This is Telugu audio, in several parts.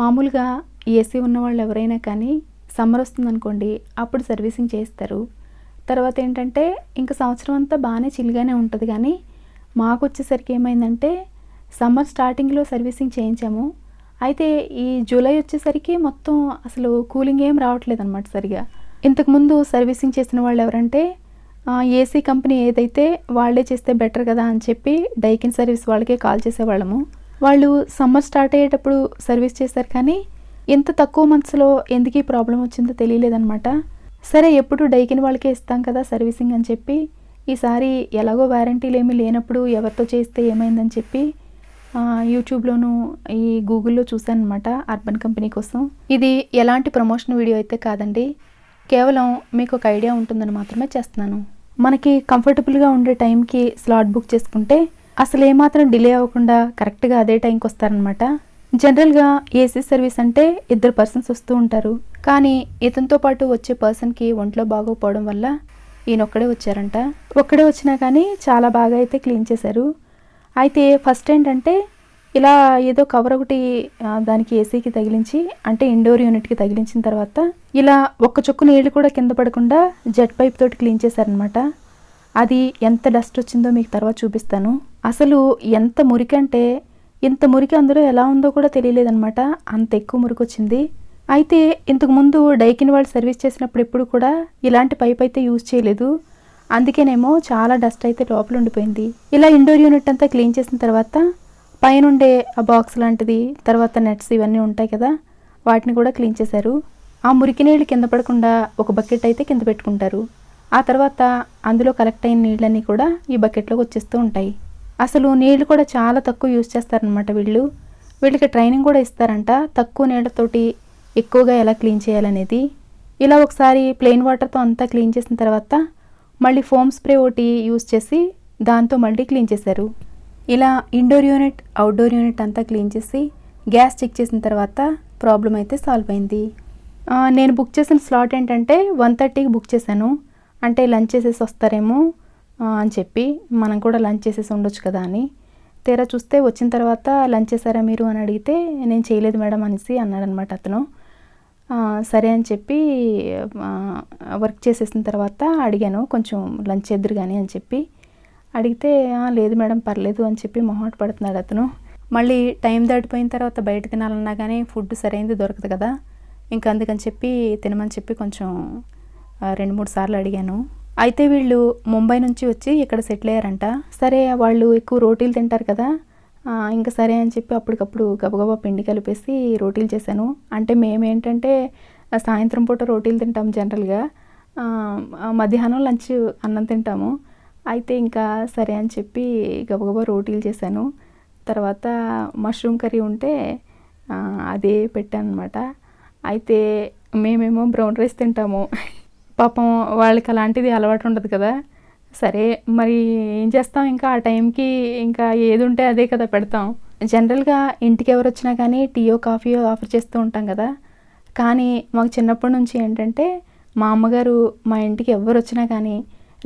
మామూలుగా ఏసీ ఉన్న వాళ్ళు ఎవరైనా కానీ సమ్మర్ వస్తుందనుకోండి అప్పుడు సర్వీసింగ్ చేస్తారు. తర్వాత ఏంటంటే ఇంకా సంవత్సరం అంతా బాగానే చిల్గానే ఉంటుంది కానీ మాకు వచ్చేసరికి ఏమైందంటే సమ్మర్ స్టార్టింగ్లో సర్వీసింగ్ చేయించాము. అయితే ఈ జూలై వచ్చేసరికి మొత్తం అసలు కూలింగ్ ఏం రావట్లేదు అనమాట సరిగా ఇంతకుముందు సర్వీసింగ్ చేసిన వాళ్ళు ఎవరంటే ఏసీ కంపెనీ ఏదైతే వాళ్ళే చేస్తే బెటర్ కదా అని చెప్పి డైకిన్ సర్వీస్ వాళ్ళకే కాల్ చేసేవాళ్ళము. వాళ్ళు సమ్మర్ స్టార్ట్ అయ్యేటప్పుడు సర్వీస్ చేశారు కానీ ఇంత తక్కువ మంత్స్లో ఎందుకు ఈ ప్రాబ్లం వచ్చిందో తెలియలేదనమాట సరే ఎప్పుడు డైకిన్ వాళ్ళకే ఇస్తాం కదా సర్వీసింగ్ అని చెప్పి ఈసారి ఎలాగో వారంటీలు ఏమీ లేనప్పుడు ఎవరితో చేస్తే ఏమైందని చెప్పి యూట్యూబ్లోను ఈ గూగుల్లో చూశాను అనమాట అర్బన్ కంపెనీ కోసం. ఇది ఎలాంటి ప్రమోషన్ వీడియో అయితే కాదండి. కేవలం మీకు ఒక ఐడియా ఉంటుందని మాత్రమే చేస్తున్నాను. మనకి కంఫర్టబుల్గా ఉండే టైంకి స్లాట్ బుక్ చేసుకుంటే అసలు ఏమాత్రం డిలే అవ్వకుండా కరెక్ట్గా అదే టైంకి వస్తారనమాట జనరల్గా ఏసీ సర్వీస్ అంటే ఇద్దరు పర్సన్స్ వస్తూ ఉంటారు. కానీ ఇతనితో పాటు వచ్చే పర్సన్కి ఒంట్లో బాగోకపోవడం వల్ల ఈయన ఒక్కడే వచ్చారంట. ఒక్కడే వచ్చినా కానీ చాలా బాగా అయితే క్లీన్ చేశారు. అయితే ఫస్ట్ ఏంటంటే ఇలా ఏదో కవర్ ఒకటి దానికి ఏసీకి తగిలించి అంటే ఇండోర్ యూనిట్కి తగిలించిన తర్వాత ఇలా ఒక్క చుక్కు నీళ్ళు కూడా కింద పడకుండా జెట్ పైప్ తోటి క్లీన్ చేశారనమాట అది ఎంత డస్ట్ వచ్చిందో మీకు తర్వాత చూపిస్తాను. అసలు ఎంత మురికి అంటే ఇంత మురికి అందులో ఎలా ఉందో కూడా తెలియలేదనమాట అంత ఎక్కువ మురికి వచ్చింది అయితే ఇంతకు ముందు డైకిన్ వాళ్ళు సర్వీస్ చేసినప్పుడు ఎప్పుడు కూడా ఇలాంటి పైప్ అయితే యూజ్ చేయలేదు. అందుకేనేమో చాలా డస్ట్ అయితే లోపల ఉండిపోయింది. ఇలా ఇండోర్ యూనిట్ అంతా క్లీన్ చేసిన తర్వాత పైనుండే ఆ బాక్స్ లాంటిది తర్వాత నెట్స్ ఇవన్నీ ఉంటాయి కదా వాటిని కూడా క్లీన్ చేశారు. ఆ మురికి నీళ్ళు కింద పడకుండా ఒక బకెట్ అయితే కింద పెట్టుకుంటారు. ఆ తర్వాత అందులో కలెక్ట్ అయిన నీళ్ళన్నీ కూడా ఈ బకెట్లోకి వచ్చేస్తూ ఉంటాయి. అసలు నీళ్ళు కూడా చాలా తక్కువ యూజ్ చేస్తారనమాట వీళ్ళు. వీళ్ళకి ట్రైనింగ్ కూడా ఇస్తారంట. తక్కువ నీళ్ళతోటి ఎక్కువగా ఎలా క్లీన్ చేయాలనేది. ఇలా ఒకసారి ప్లెయిన్ వాటర్తో అంతా క్లీన్ చేసిన తర్వాత మళ్ళీ ఫోమ్ స్ప్రే ఒకటి యూజ్ చేసి దాంతో మళ్ళీ క్లీన్ చేశారు. ఇలా ఇండోర్ యూనిట్ అవుట్డోర్ యూనిట్ అంతా క్లీన్ చేసి గ్యాస్ చెక్ చేసిన తర్వాత ప్రాబ్లం అయితే సాల్వ్ అయింది. నేను బుక్ చేసిన స్లాట్ ఏంటంటే వన్ థర్టీకి బుక్ చేశాను. అంటే లంచ్ చేసేసి వస్తారేమో. అని చెప్పి మనం కూడా లంచ్ చేసేసి ఉండొచ్చు కదా అని. తీరా చూస్తే వచ్చిన తర్వాత లంచ్ చేశారా మీరు అని అడిగితే నేను చేయలేదు మేడం అనేసి అన్నాడనమాట అతను. సరే అని చెప్పి వర్క్ చేసేసిన తర్వాత అడిగాను కొంచెం లంచ్ చేద్దరు కానీ అని చెప్పి. అడిగితే లేదు మేడం పర్లేదు అని చెప్పి మొహమాట పడుతున్నాడు అతను. మళ్ళీ టైం దాటిపోయిన తర్వాత బయట తినాలన్నా కానీ ఫుడ్ సరైనది దొరకదు కదా. ఇంకా అందుకని చెప్పి తినమని చెప్పి కొంచెం రెండు మూడు సార్లు అడిగాను. అయితే వీళ్ళు ముంబై నుంచి వచ్చి ఇక్కడ సెటిల్ అయ్యారంట. సరే వాళ్ళు ఎక్కువ రోటీలు తింటారు కదా. ఇంకా సరే అని చెప్పి అప్పటికప్పుడు గబగబా పిండి కలిపేసి రోటీలు చేశాను. అంటే మేమేంటంటే సాయంత్రం పూట రోటీలు తింటాం జనరల్గా. మధ్యాహ్నం లంచ్ అన్నం తింటాము. అయితే ఇంకా సరే అని చెప్పి గబగబా రోటీలు చేశాను. తర్వాత మష్రూమ్ కర్రీ ఉంటే అదే పెట్టాను అనమాట అయితే మేమేమో బ్రౌన్ రైస్ తింటాము. పాపం వాళ్ళకి అలాంటిది అలవాటు ఉండదు కదా. సరే మరి ఏం చేస్తాం ఇంకా? ఆ టైంకి ఇంకా ఏది ఉంటే అదే కదా పెడతాం. జనరల్గా ఇంటికి ఎవరు వచ్చినా కానీ టీయో కాఫీయో ఆఫర్ చేస్తూ ఉంటాం కదా. కానీ మాకు చిన్నప్పటి నుంచి ఏంటంటే మా అమ్మగారు మా ఇంటికి ఎవరు వచ్చినా కానీ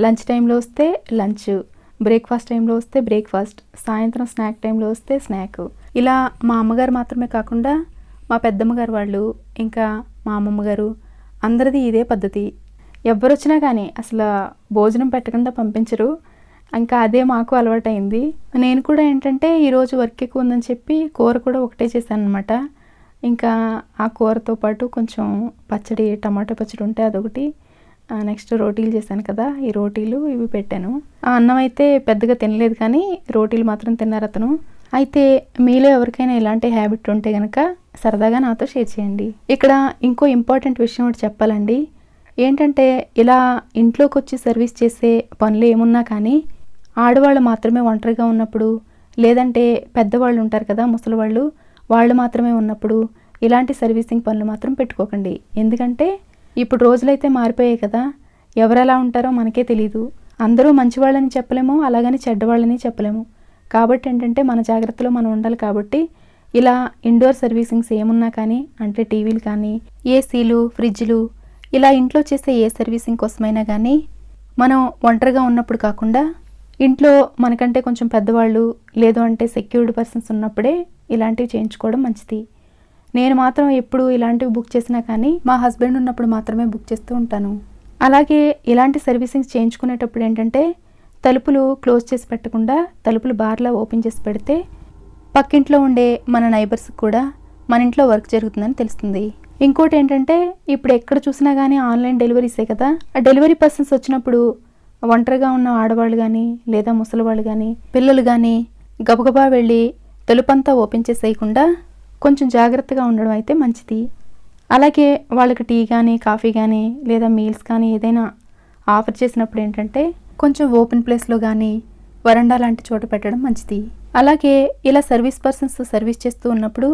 లంచ్ టైంలో వస్తే లంచ్ బ్రేక్ఫాస్ట్ టైంలో వస్తే బ్రేక్ఫాస్ట్ సాయంత్రం స్నాక్ టైంలో వస్తే స్నాక్. ఇలా మా అమ్మగారు మాత్రమే కాకుండా మా పెద్దమ్మ గారు వాళ్ళు ఇంకా మా అమ్మమ్మ గారు అందరిది ఇదే పద్ధతి. ఎవరు వచ్చినా కానీ అసలు భోజనం పెట్టకుండా పంపించరు. ఇంకా అదే మాకు అలవాటైంది. నేను కూడా ఏంటంటే ఈరోజు వర్క్ ఎక్కువ ఉందని చెప్పి కూర కూడా ఒకటే చేశాను అనమాట ఇంకా ఆ కూరతో పాటు కొంచెం పచ్చడి టమాటా పచ్చడి ఉంటే అదొకటి. నెక్స్ట్ రోటీలు చేశాను కదా ఈ రోటీలు ఇవి పెట్టాను. ఆ అన్నం అయితే పెద్దగా తినలేదు కానీ రోటీలు మాత్రం తిన్నారు అతను. అయితే మీలో ఎవరికైనా ఇలాంటి హ్యాబిట్ ఉంటే కనుక సరదాగా నాతో షేర్ చేయండి. ఇక్కడ ఇంకో ఇంపార్టెంట్ విషయం ఒకటి చెప్పాలండి. ఏంటంటే ఇలా ఇంట్లోకి వచ్చి సర్వీస్ చేసే పనులు ఏమున్నా కానీ ఆడవాళ్ళు మాత్రమే ఒంటరిగా ఉన్నప్పుడు లేదంటే పెద్దవాళ్ళు ఉంటారు కదా ముసలివాళ్ళు వాళ్ళు మాత్రమే ఉన్నప్పుడు ఇలాంటి సర్వీసింగ్ పనులు మాత్రం పెట్టుకోకండి. ఎందుకంటే ఇప్పుడు రోజులైతే మారిపోయాయి కదా ఎవరు ఎలా ఉంటారో మనకే తెలియదు అందరూ మంచివాళ్ళని చెప్పలేము అలాగని చెడ్డవాళ్ళని చెప్పలేము. కాబట్టి ఏంటంటే మన జాగ్రత్తలో మనం ఉండాలి కాబట్టి ఇలా ఇండోర్ సర్వీసింగ్స్ ఏమున్నా కానీ అంటే టీవీలు కానీ ఏసీలు ఫ్రిడ్జ్లు ఇలా ఇంట్లో చేసే ఏ సర్వీసింగ్ కోసమైనా కానీ మనం ఒంటరిగా ఉన్నప్పుడు కాకుండా ఇంట్లో మనకంటే కొంచెం పెద్దవాళ్ళు లేదు అంటే సెక్యూర్డ్ పర్సన్స్ ఉన్నప్పుడే ఇలాంటివి చేయించుకోవడం మంచిది. నేను మాత్రం ఎప్పుడు ఇలాంటివి బుక్ చేసినా కానీ మా హస్బెండ్ ఉన్నప్పుడు మాత్రమే బుక్ చేస్తూ ఉంటాను. అలాగే ఇలాంటి సర్వీసింగ్స్ చేయించుకునేటప్పుడు ఏంటంటే తలుపులు క్లోజ్ చేసి పెట్టకుండా తలుపులు బార్లా ఓపెన్ చేసి పెడితే పక్కింట్లో ఉండే మన నైబర్స్కి కూడా మన ఇంట్లో వర్క్ జరుగుతుందని తెలుస్తుంది. ఇంకోటి ఏంటంటే ఇప్పుడు ఎక్కడ చూసినా కానీ ఆన్లైన్ డెలివరీసే కదా. ఆ డెలివరీ పర్సన్స్ వచ్చినప్పుడు ఒంటరిగా ఉన్న ఆడవాళ్ళు కానీ లేదా ముసలివాళ్ళు కానీ పిల్లలు కానీ గబగబా వెళ్ళి తలుపంతా ఓపెన్ చేసేయకుండా కొంచెం జాగ్రత్తగా ఉండడం అయితే మంచిది. అలాగే వాళ్ళకి టీ కానీ కాఫీ కానీ లేదా మీల్స్ కానీ ఏదైనా ఆఫర్ చేసినప్పుడు ఏంటంటే కొంచెం ఓపెన్ ప్లేస్లో కానీ వరండా లాంటి చోట పెట్టడం మంచిది. అలాగే ఇలా సర్వీస్ పర్సన్స్ సర్వీస్ చేస్తూ ఉన్నప్పుడు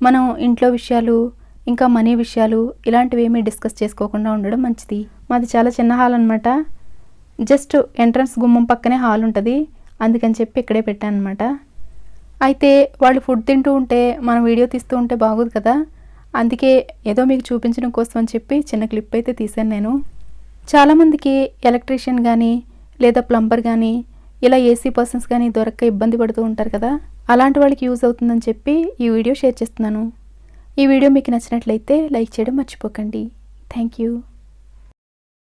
మనం ఇంట్లో విషయాలు ఇంకా మనీ విషయాలు ఇలాంటివి ఏమీ డిస్కస్ చేసుకోకుండా ఉండడం మంచిది. మాది చాలా చిన్న హాల్ అనమాట జస్ట్ ఎంట్రన్స్ గుమ్మం పక్కనే హాల్ ఉంటుంది. అందుకని చెప్పి ఇక్కడే పెట్టాను అనమాట అయితే వాళ్ళు ఫుడ్ తింటూ ఉంటే మనం వీడియో తీస్తూ ఉంటే బాగోదు కదా. అందుకే ఏదో మీకు చూపించడం కోసం అని చెప్పి చిన్న క్లిప్ అయితే తీశాను నేను. చాలామందికి ఎలక్ట్రీషియన్ కానీ లేదా ప్లంబర్ కానీ ఇలా ఏసీ పర్సన్స్ కానీ దొరక్క ఇబ్బంది పడుతూ ఉంటారు కదా. అలాంటి వాళ్ళకి యూజ్ అవుతుందని చెప్పి ఈ వీడియో షేర్ చేస్తున్నాను. ఈ వీడియో మీకు నచ్చినట్లయితే లైక్ చేయడం మర్చిపోకండి. Thank you